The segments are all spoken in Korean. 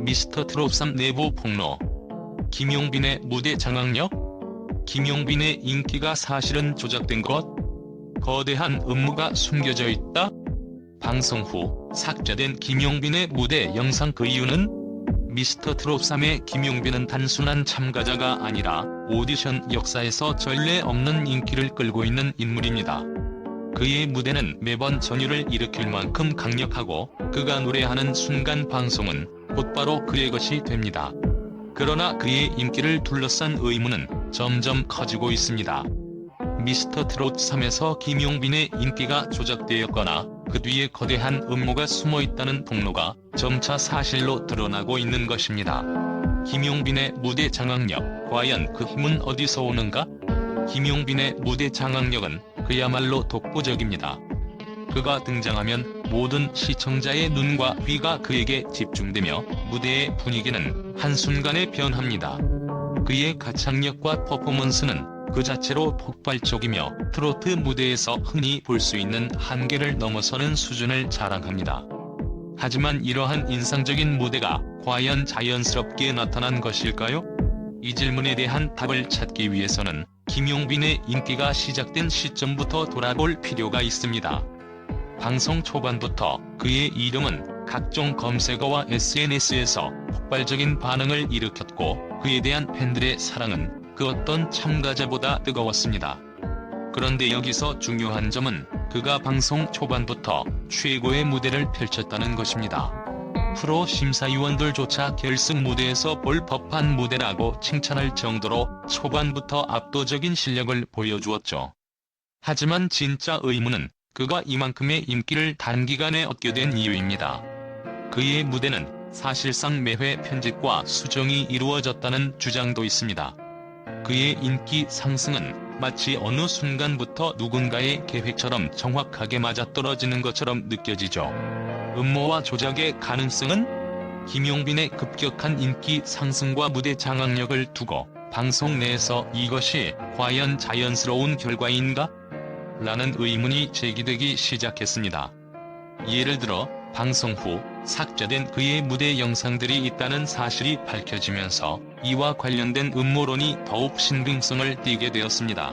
미스터 트롯 3 내부 폭로. 김용빈의 무대 장악력? 김용빈의 인기가 사실은 조작된 것? 거대한 음모가 숨겨져 있다? 방송 후 삭제된 김용빈의 무대 영상 그 이유는? 미스터 트롯 3의 김용빈은 단순한 참가자가 아니라 오디션 역사에서 전례 없는 인기를 끌고 있는 인물입니다. 그의 무대는 매번 전율을 일으킬 만큼 강력하고 그가 노래하는 순간 방송은 곧바로 그의 것이 됩니다. 그러나 그의 인기를 둘러싼 의문은 점점 커지고 있습니다. 미스터 트롯 3에서 김용빈의 인기가 조작되었거나 그 뒤에 거대한 음모가 숨어 있다는 폭로가 점차 사실로 드러나고 있는 것입니다. 김용빈의 무대 장악력, 과연 그 힘은 어디서 오는가? 김용빈의 무대 장악력은 그야말로 독보적입니다. 그가 등장하면 모든 시청자의 눈과 귀가 그에게 집중되며 무대의 분위기는 한순간에 변합니다. 그의 가창력과 퍼포먼스는 그 자체로 폭발적이며 트로트 무대에서 흔히 볼 수 있는 한계를 넘어서는 수준을 자랑합니다. 하지만 이러한 인상적인 무대가 과연 자연스럽게 나타난 것일까요? 이 질문에 대한 답을 찾기 위해서는 김용빈의 인기가 시작된 시점부터 돌아볼 필요가 있습니다. 방송 초반부터 그의 이름은 각종 검색어와 SNS에서 폭발적인 반응을 일으켰고 그에 대한 팬들의 사랑은 그 어떤 참가자보다 뜨거웠습니다. 그런데 여기서 중요한 점은 그가 방송 초반부터 최고의 무대를 펼쳤다는 것입니다. 프로 심사위원들조차 결승 무대에서 볼 법한 무대라고 칭찬할 정도로 초반부터 압도적인 실력을 보여주었죠. 하지만 진짜 의문은 그가 이만큼의 인기를 단기간에 얻게 된 이유입니다. 그의 무대는 사실상 매회 편집과 수정이 이루어졌다는 주장도 있습니다. 그의 인기 상승은 마치 어느 순간부터 누군가의 계획처럼 정확하게 맞아떨어지는 것처럼 느껴지죠. 음모와 조작의 가능성은 김용빈의 급격한 인기 상승과 무대 장악력을 두고 방송 내에서 이것이 과연 자연스러운 결과인가? 라는 의문이 제기되기 시작했습니다. 예를 들어 방송 후 삭제된 그의 무대 영상들이 있다는 사실이 밝혀지면서 이와 관련된 음모론이 더욱 신빙성을 띠게 되었습니다.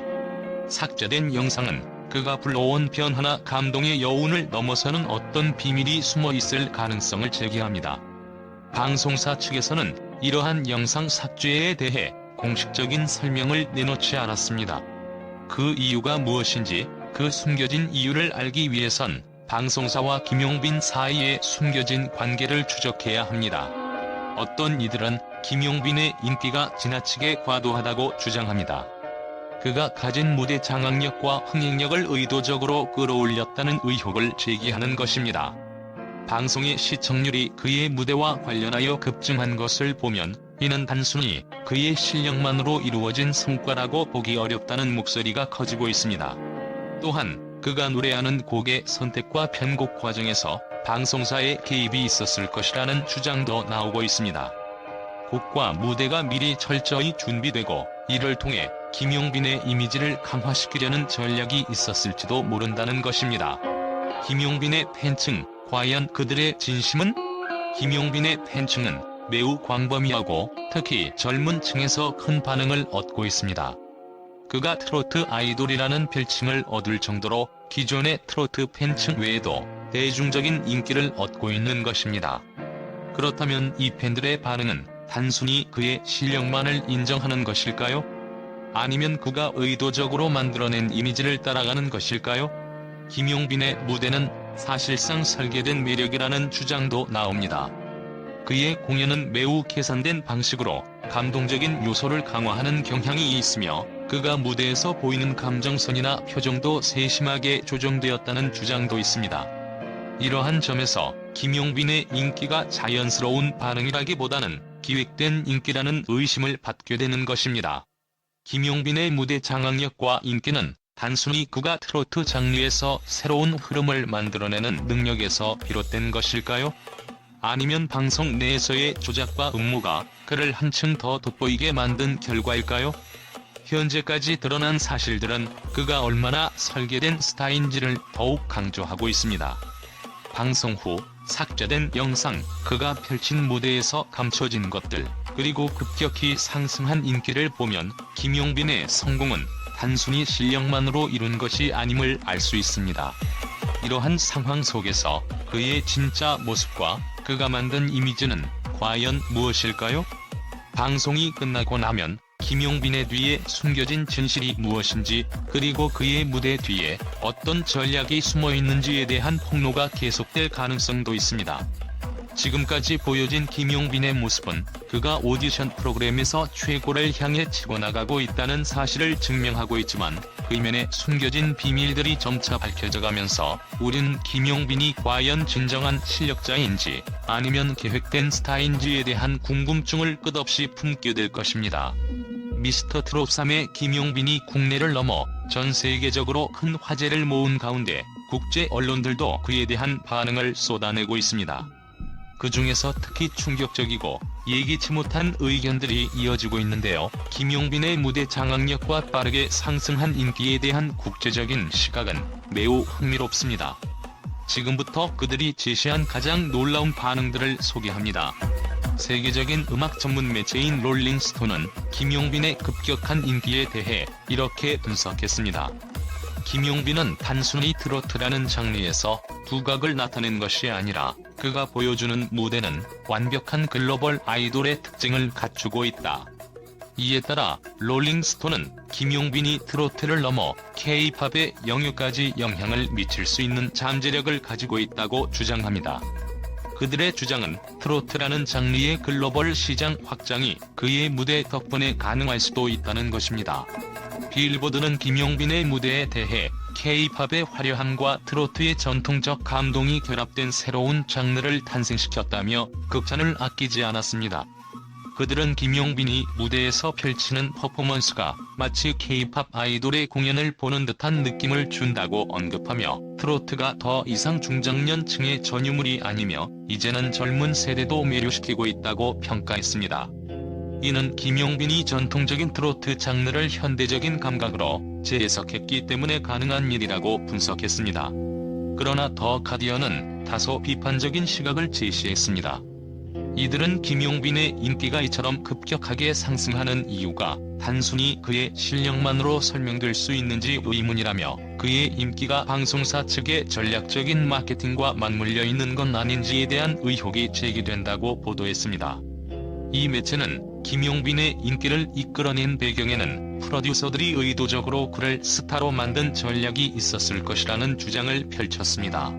삭제된 영상은 그가 불러온 변화나 감동의 여운을 넘어서는 어떤 비밀이 숨어 있을 가능성을 제기합니다. 방송사 측에서는 이러한 영상 삭제에 대해 공식적인 설명을 내놓지 않았습니다. 그 이유가 무엇인지 그 숨겨진 이유를 알기 위해선 방송사와 김용빈 사이에 숨겨진 관계를 추적해야 합니다. 어떤 이들은 김용빈의 인기가 지나치게 과도하다고 주장합니다. 그가 가진 무대 장악력과 흥행력을 의도적으로 끌어올렸다는 의혹을 제기하는 것입니다. 방송의 시청률이 그의 무대와 관련하여 급증한 것을 보면 이는 단순히 그의 실력만으로 이루어진 성과라고 보기 어렵다는 목소리가 커지고 있습니다. 또한 그가 노래하는 곡의 선택과 편곡 과정에서 방송사의 개입이 있었을 것이라는 주장도 나오고 있습니다. 곡과 무대가 미리 철저히 준비되고 이를 통해 김용빈의 이미지를 강화시키려는 전략이 있었을지도 모른다는 것입니다. 김용빈의 팬층, 과연 그들의 진심은? 김용빈의 팬층은 매우 광범위하고 특히 젊은 층에서 큰 반응을 얻고 있습니다. 그가 트로트 아이돌이라는 별칭을 얻을 정도로 기존의 트로트 팬층 외에도 대중적인 인기를 얻고 있는 것입니다. 그렇다면 이 팬들의 반응은 단순히 그의 실력만을 인정하는 것일까요? 아니면 그가 의도적으로 만들어낸 이미지를 따라가는 것일까요? 김용빈의 무대는 사실상 설계된 매력이라는 주장도 나옵니다. 그의 공연은 매우 계산된 방식으로 감동적인 요소를 강화하는 경향이 있으며 그가 무대에서 보이는 감정선이나 표정도 세심하게 조정되었다는 주장도 있습니다. 이러한 점에서 김용빈의 인기가 자연스러운 반응이라기보다는 기획된 인기라는 의심을 받게 되는 것입니다. 김용빈의 무대 장악력과 인기는 단순히 그가 트로트 장르에서 새로운 흐름을 만들어내는 능력에서 비롯된 것일까요? 아니면 방송 내에서의 조작과 음모가 그를 한층 더 돋보이게 만든 결과일까요? 현재까지 드러난 사실들은 그가 얼마나 설계된 스타인지를 더욱 강조하고 있습니다. 방송 후 삭제된 영상, 그가 펼친 무대에서 감춰진 것들, 그리고 급격히 상승한 인기를 보면 김용빈의 성공은 단순히 실력만으로 이룬 것이 아님을 알 수 있습니다. 이러한 상황 속에서 그의 진짜 모습과 그가 만든 이미지는 과연 무엇일까요? 방송이 끝나고 나면 김용빈의 뒤에 숨겨진 진실이 무엇인지 그리고 그의 무대 뒤에 어떤 전략이 숨어 있는지에 대한 폭로가 계속될 가능성도 있습니다. 지금까지 보여진 김용빈의 모습은 그가 오디션 프로그램에서 최고를 향해 치고 나가고 있다는 사실을 증명하고 있지만 그 이면에 숨겨진 비밀들이 점차 밝혀져가면서 우린 김용빈이 과연 진정한 실력자인지 아니면 계획된 스타인지에 대한 궁금증을 끝없이 품게 될 것입니다. 미스터 트롯 3의 김용빈이 국내를 넘어 전 세계적으로 큰 화제를 모은 가운데 국제 언론들도 그에 대한 반응을 쏟아내고 있습니다. 그 중에서 특히 충격적이고 예기치 못한 의견들이 이어지고 있는데요. 김용빈의 무대 장악력과 빠르게 상승한 인기에 대한 국제적인 시각은 매우 흥미롭습니다. 지금부터 그들이 제시한 가장 놀라운 반응들을 소개합니다. 세계적인 음악 전문 매체인 롤링스톤은 김용빈의 급격한 인기에 대해 이렇게 분석했습니다. 김용빈은 단순히 트로트라는 장르에서 두각을 나타낸 것이 아니라 그가 보여주는 무대는 완벽한 글로벌 아이돌의 특징을 갖추고 있다. 이에 따라 롤링스톤은 김용빈이 트로트를 넘어 K-팝의 영역까지 영향을 미칠 수 있는 잠재력을 가지고 있다고 주장합니다. 그들의 주장은 트로트라는 장르의 글로벌 시장 확장이 그의 무대 덕분에 가능할 수도 있다는 것입니다. 빌보드는 김용빈의 무대에 대해 K-팝의 화려함과 트로트의 전통적 감동이 결합된 새로운 장르를 탄생시켰다며 극찬을 아끼지 않았습니다. 그들은 김용빈이 무대에서 펼치는 퍼포먼스가 마치 K-팝 아이돌의 공연을 보는 듯한 느낌을 준다고 언급하며 트로트가 더 이상 중장년층의 전유물이 아니며 이제는 젊은 세대도 매료시키고 있다고 평가했습니다. 이는 김용빈이 전통적인 트로트 장르를 현대적인 감각으로 재해석했기 때문에 가능한 일이라고 분석했습니다. 그러나 더 가디언은 다소 비판적인 시각을 제시했습니다. 이들은 김용빈의 인기가 이처럼 급격하게 상승하는 이유가 단순히 그의 실력만으로 설명될 수 있는지 의문이라며 그의 인기가 방송사 측의 전략적인 마케팅과 맞물려 있는 건 아닌지에 대한 의혹이 제기된다고 보도했습니다. 이 매체는 김용빈의 인기를 이끌어낸 배경에는 프로듀서들이 의도적으로 그를 스타로 만든 전략이 있었을 것이라는 주장을 펼쳤습니다.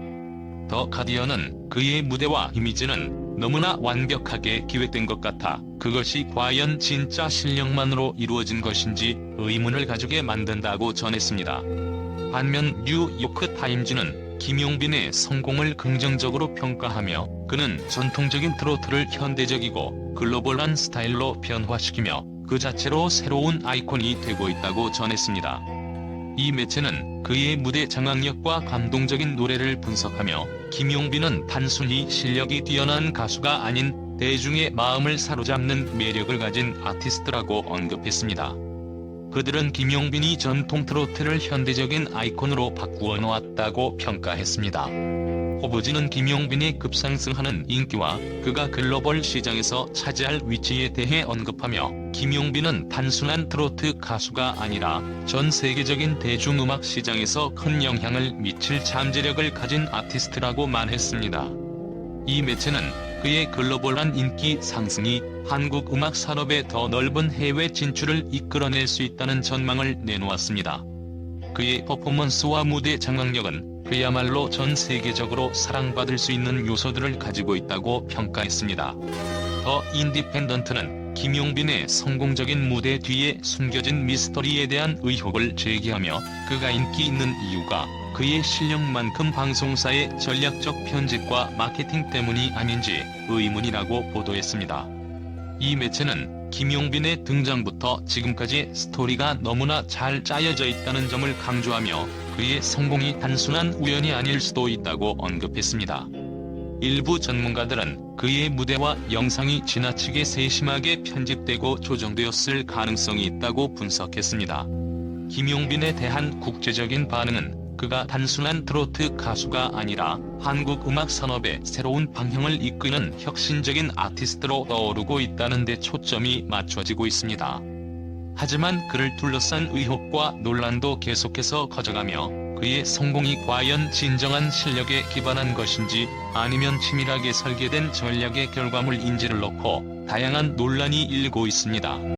더 가디언은 그의 무대와 이미지는 너무나 완벽하게 기획된 것 같아 그것이 과연 진짜 실력만으로 이루어진 것인지 의문을 가지게 만든다고 전했습니다. 반면 뉴요크 타임즈는 김용빈의 성공을 긍정적으로 평가하며 그는 전통적인 트로트를 현대적이고 글로벌한 스타일로 변화시키며 그 자체로 새로운 아이콘이 되고 있다고 전했습니다. 이 매체는 그의 무대 장악력과 감동적인 노래를 분석하며 김용빈은 단순히 실력이 뛰어난 가수가 아닌 대중의 마음을 사로잡는 매력을 가진 아티스트라고 언급했습니다. 그들은 김용빈이 전통 트로트를 현대적인 아이콘으로 바꾸어 놓았다고 평가했습니다. 호부지는 김용빈이 급상승하는 인기와 그가 글로벌 시장에서 차지할 위치에 대해 언급하며 김용빈은 단순한 트로트 가수가 아니라 전 세계적인 대중음악 시장에서 큰 영향을 미칠 잠재력을 가진 아티스트라고 말했습니다. 이 매체는 그의 글로벌한 인기 상승이 한국 음악 산업의 더 넓은 해외 진출을 이끌어낼 수 있다는 전망을 내놓았습니다. 그의 퍼포먼스와 무대 장악력은 그야말로 전 세계적으로 사랑받을 수 있는 요소들을 가지고 있다고 평가했습니다. 더 인디펜던트는 김용빈의 성공적인 무대 뒤에 숨겨진 미스터리에 대한 의혹을 제기하며 그가 인기 있는 이유가 그의 실력만큼 방송사의 전략적 편집과 마케팅 때문이 아닌지 의문이라고 보도했습니다. 이 매체는 김용빈의 등장부터 지금까지 스토리가 너무나 잘 짜여져 있다는 점을 강조하며 그의 성공이 단순한 우연이 아닐 수도 있다고 언급했습니다. 일부 전문가들은 그의 무대와 영상이 지나치게 세심하게 편집되고 조정되었을 가능성이 있다고 분석했습니다. 김용빈에 대한 국제적인 반응은 그가 단순한 트로트 가수가 아니라 한국 음악 산업의 새로운 방향을 이끄는 혁신적인 아티스트로 떠오르고 있다는 데 초점이 맞춰지고 있습니다. 하지만 그를 둘러싼 의혹과 논란도 계속해서 커져가며 그의 성공이 과연 진정한 실력에 기반한 것인지 아니면 치밀하게 설계된 전략의 결과물인지를 놓고 다양한 논란이 일고 있습니다.